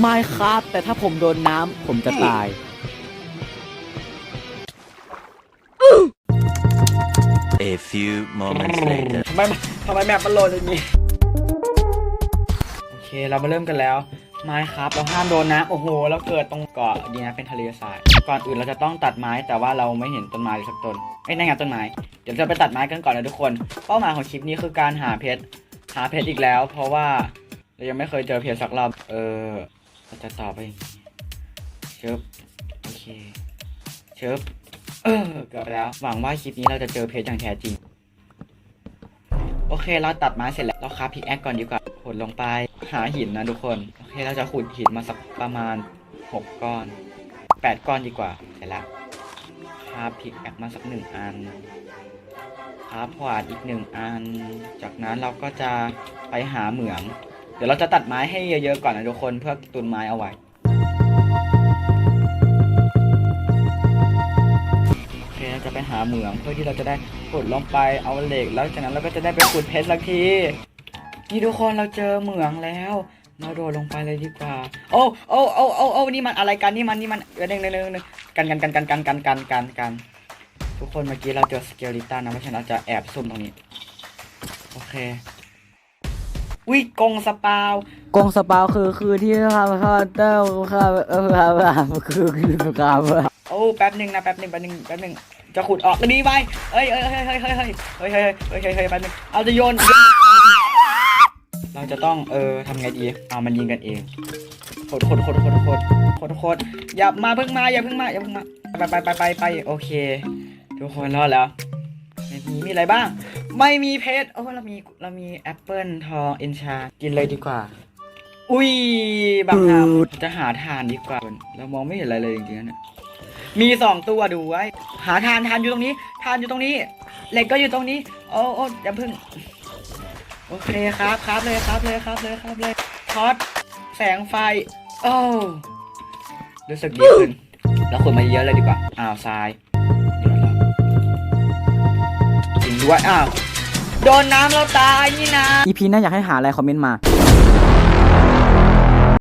ไม่ครับ แต่ถ้าผมโดนน้ำผมจะตาย A few moments later. ทำไมทำไมแมปมันโหลดอย่างนี้ โอเคเรามาเริ่มกันแล้วไม้ครับเราห้ามโดนนะโอ้โหเราเกิดตรงเกาะดีนะเป็นทะเลทรายก่อนอื่นเราจะต้องตัดไม้แต่ว่าเราไม่เห็นต้นไม้เลยสักต้นไอ้ยนั่นไงต้นไม้เดี๋ยวเราไปตัดไม้กันก่อนนะทุกคน เป้าหมายของคลิปนี้คือการหาเพชรหาเพชรอีกแล้ว เพราะว่าเรายังไม่เคยเจอเพชรสักรอบเออ เราจะต่อไปเชิบโอเคเชิบเออเกือบแล้ว หวังว่าคลิปนี้เราจะเจอเพชรอย่างแท้จริง โอเคเราตัดไม้เสร็จแล้วเราคาพิกแอคก่อนดีกว่าขุดลงไปหาหินนะทุกคน โอเคเราจะขุดหินมาสักประมาณ 6 ก้อน 8 ก้อนดีกว่าเสร็จแล้วคาพิกแอคมาสักหนึ่งอันคาฟขวานอีกหนึ่งอัน จากนั้นเราก็จะไปหาเหมือง ดี๋ยวเราจะตัดไม้ให้เยอะๆก่อนนะทุกคนเพื่อตุนไม้เอาไว้ โอเคเราจะไปหาเหมืองเพื่อที่เราจะได้ขุดลงไปเอาเหล็ก แล้วจากนั้นเราก็จะได้ไปขุดเพชรสักทีนี่ทุกคนเราเจอเหมืองแล้ว เราโดดลงไปเลยดีกว่า โอ้โอ้โอ้โอ้โอ้นี่มันอะไรกันนี่มันนี่มันเออหนึ่งหนึ่งหนึ่งหนึ่งกันกันกันกันกันกันกันกันกันทุกคนเมื่อกี้เราเจอสเกลิตันนะเพราะฉะนั้นเราจะแอบซุ่มตรงนี้ โอเค อุ้ยกรงสปาวกงสปาวคือคือที่ครับครับเต้าครับเออครับครับคือคือครับโอ้แป๊บหนึ่งนะแป๊บหนึ่งแป๊บหนึ่งแป๊บหนึ่งจะขุดออกดีไปเอ้ยเอ้ยเฮ้ยเฮ้ยเฮ้ยเฮ้ยเฮ้ยเฮ้ยเฮ้ยเฮ้ยเฮ้ยแป๊บหนึ่งเอาจะโยน เราจะต้องเออทำไงดีเอามันยิงกันเองโคตรโคตรโคตรโคตรโคตรโคตรโคตรอย่ามาเพิ่งมาอย่าเพิ่งมาอย่าเพิ่งมาไปไปไปไปไปโอเค ทุกคนรอดแล้ว ไม่มีมีอะไรบ้าง ไม่มีเพชรโอ้เรามีเรามีแอปเปิลทองเอนชากินเลยดีกว่า อุ้ยบางคำจะหาทานดีกว่า เรามองไม่เห็นอะไรเลยจริงๆนะเนี่ยมีสองตัวดูไว้ หาทานทานอยู่ตรงนี้ ทานอยู่ตรงนี้เหล็กก็อยู่ตรงนี้ โอ้โอ้อย่าเพิ่ง โอเคครับครับเลยครับเลยครับเลยครับเลยท็อตแสงไฟ โอ้รู้สึกดีขึ้น แล้วขุดมาเยอะเลยดีกว่า อ้าวทราย ด้วยอ้าวโดนน้ำเราตายนี่นะอีพีหน่าอยากให้หาอะไรคอมเมนต์มา